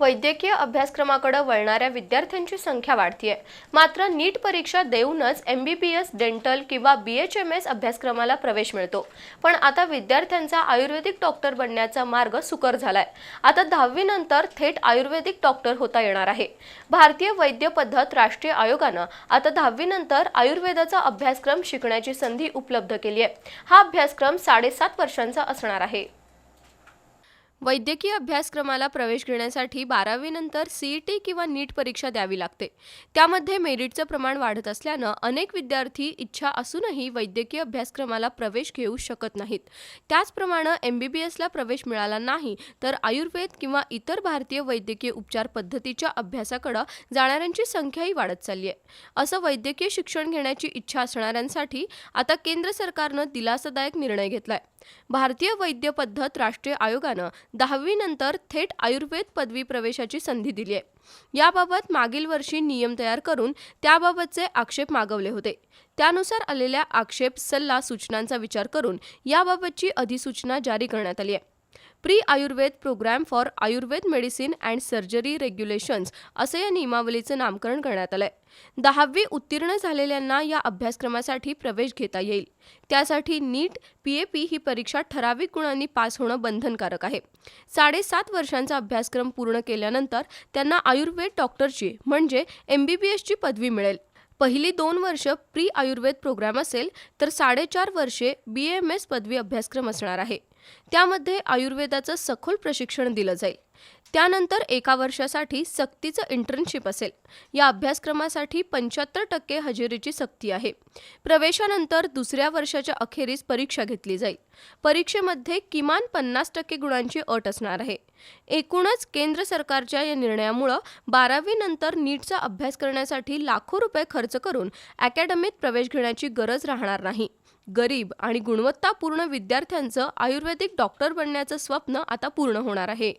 वैद्यकीय अभ्यासक्रमाकडे वळणाऱ्या विद्यार्थ्यांची संख्या वाढतीय. मात्र नीट परीक्षा देऊनच M B B S dental किंवा बी एच एम एस अभ्यासक्रमाला प्रवेश मिळतो. पण आता विद्यार्थ्यांचा आयुर्वेदिक डॉक्टर बनण्याचा मार्ग सुकर झालाय. आता दहावीनंतर थेट आयुर्वेदिक डॉक्टर होता येणार आहे. भारतीय वैद्य पद्धत राष्ट्रीय आयोगानं आता दहावीनंतर आयुर्वेदाचा अभ्यासक्रम शिकण्याची संधी उपलब्ध केली आहे हा अभ्यासक्रम साडेसात वर्षांचा असणार आहे. वैद्यकीय अभ्यासक्रमाला प्रवेश घेण्यासाठी बारावीनंतर सीईटी किंवा नीट परीक्षा द्यावी लागते. त्यामध्ये मेरिटचं प्रमाण वाढत असल्यानं अनेक विद्यार्थी इच्छा असूनही वैद्यकीय अभ्यासक्रमाला प्रवेश घेऊ शकत नाहीत. त्याचप्रमाणे एम बी बी एसला प्रवेश मिळाला नाही तर आयुर्वेद किंवा इतर भारतीय वैद्यकीय उपचार पद्धतीच्या अभ्यासाकडं जाणाऱ्यांची संख्याही वाढत चालली आहे. असं वैद्यकीय शिक्षण घेण्याची इच्छा असणाऱ्यांसाठी आता केंद्र सरकारनं दिलासादायक निर्णय घेतलाय. भारतीय वैद्य पद्धत राष्ट्रीय आयोगानं दहावीनंतर थेट आयुर्वेद पदवी प्रवेशाची संधी दिली आहे. याबाबत मागील वर्षी नियम तयार करून त्याबाबतचे आक्षेप मागवले होते. त्यानुसार आलेल्या आक्षेप सल्ला सूचनांचा विचार करून याबाबतची अधिसूचना जारी करण्यात आली आहे. Pre Ayurveda programme for Ayurveda medicine and surgery regulations असं या नियमावलीचं नामकरण करण्यात आलंय. दहावी उत्तीर्ण झालेल्यांना या अभ्यासक्रमासाठी प्रवेश घेता येईल. त्यासाठी नीट पी ए पी ही परीक्षा ठराविक गुणांनी पास होणं बंधनकारक आहे. साडेसात वर्षांचा अभ्यासक्रम पूर्ण केल्यानंतर त्यांना आयुर्वेद डॉक्टरची म्हणजे एम बी बी एसची पदवी मिळेल. पहिली दोन वर्ष प्री आयुर्वेद प्रोग्राम असेल तर साडेचार वर्षे बी एम एस पदवी अभ्यासक्रम असणार आहे. त्यामध्ये आयुर्वेदाचं सखोल प्रशिक्षण दिलं जाईल. त्यानंतर एका वर्षासाठी सक्तीचं इंटर्नशिप असेल. या अभ्यासक्रमासाठी पंच्याहत्तर टक्के हजेरीची सक्ती आहे. प्रवेशानंतर दुसऱ्या वर्षाच्या अखेरीस परीक्षा घेतली जाईल. परीक्षेमध्ये किमान पन्नास टक्के गुणांची अट असणार आहे. एकूणच केंद्र सरकारच्या या निर्णयामुळं बारावीनंतर नीटचा अभ्यास करण्यासाठी लाखो रुपये खर्च करून अकॅडमीत प्रवेश घेण्याची गरज राहणार नाही. गरीब आणि गुणवत्तापूर्ण विद्यार्थ्यांचं आयुर्वेदिक डॉक्टर बनण्याचं स्वप्न आता पूर्ण होणार आहे.